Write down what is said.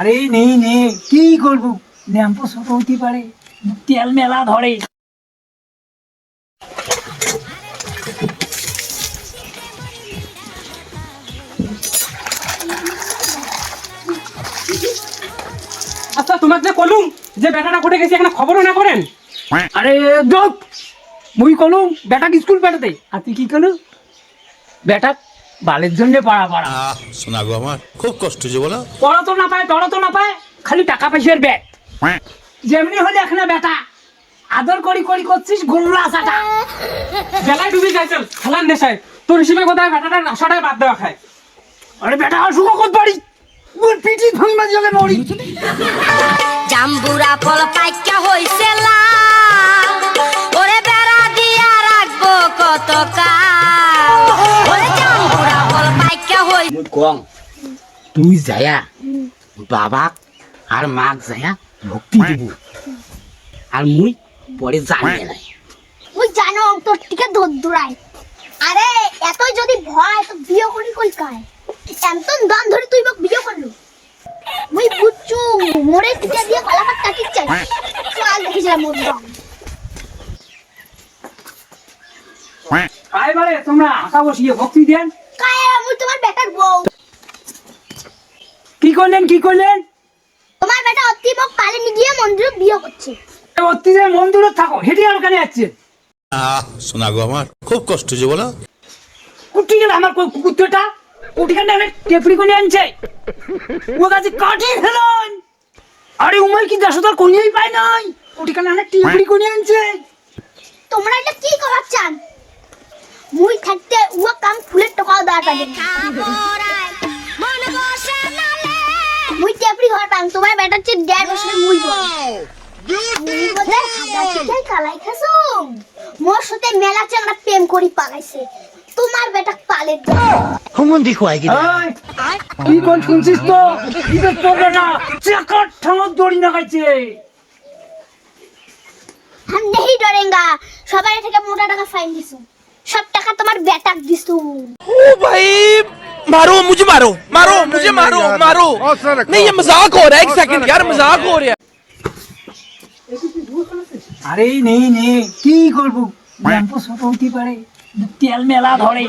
আরে নেই নে কি করব? ল্যাম্পো ছোট হতে পারে। তেল মেলা ধরে। আচ্ছা তোমার যে কলুম যে বেটাটা ঘটে গেছে এখানে খবরও না করেন? আরে দোপ মুই কলু বেটা স্কুল পেটাতে আর তুই কি কলু বেটা বালের জন্য পাড়া পাড়া। শোনা গো আমার খুব কষ্ট যে বলো। পড়া তো না পায় টড়া তো না পায় খালি টাকা পয়সার ব্যাগ যেমনি হলে এখানে বেটা আদর করি করি করছিস গোল্লা সাটা জেলায় ডুবে যাইছে খেলার নেশায়। তোর হিসেবে কোথায় বেটাটার আশাটাই বাদ দেওয়া খায়। আরে বেটা আসুক কত বাড়ি? ওর পিঠি ভাঙবা যাবে মরি। জাম্বুরা ফল পাইকা হইছে লাল ওরে বেড়া দিয়া রাখব কত কাল মুই কং তুই যায়া বাবা আর মাক যায়া ভক্তি দিব। আর মুই পরে জানিয়ে নাই। ওই জানো তোর থেকে দৌড়াই আরে এত যদি ভয় তো বিয়ে করি কই কায় এমন দাম ধরে তুই মোক বিয়ে করলু। মুই বুঝছু মোরে টিকা দিয়ে কলাপাত কাটি চাই। চল দেখি যা মোর দম আয় বারে তোমরা আঁকা বসিয়ে ভক্তি দেন। কায় মুই তোমার কি করলেন কি করলেন? তোমার বেটা অতি মোক পালে নিয়ে গিয়ে মন্দিরে বিয়ে করছে। অত্তিদের মন দূরে থাকো হেঁটে আর ওখানে যাচ্ছে আহ শোনা গো আমার খুব কষ্ট যে বলো। কুটি গেল আমার কু- কুত্তটা কুটিখানে আমি টেপড়ি করে আনছে। ও কাছে কাঠি ফেলন। আরে উমার কি দেশ তোর কোনিই পায় নাই। কুটিখানে আমি টেপড়ি করে আনছে। তোমরা এটা কি করার চান? মুই থাকতে উয়া কাম ফুলের টাকাও দেওয়া মুই টেপরি ঘর তোমার দেড় বছরের কালাই খাসো মোর সাথে মেলা প্রেম করি পালাইছে। তোমার বেটা পালে হুমুন গিলা। কি কোন শুনছিস তো? বেটা চাকর দড়ি না হাম নেহি ডরেঙ্গা সবাই থেকে মোটা টাকা ফাইন দিছো। সব টাকা তোমার বেটাক দিছো। ও ভাই মারো মুঝে মারো মারো। मुझे मारो मारो नहीं ये मजाक हो रहा है एक सेकंड यार मजाक हो रहा है আরে নেই নেই কি করবো ল্যাম্পো ছোট হতে পারে তেল মেলা ধরে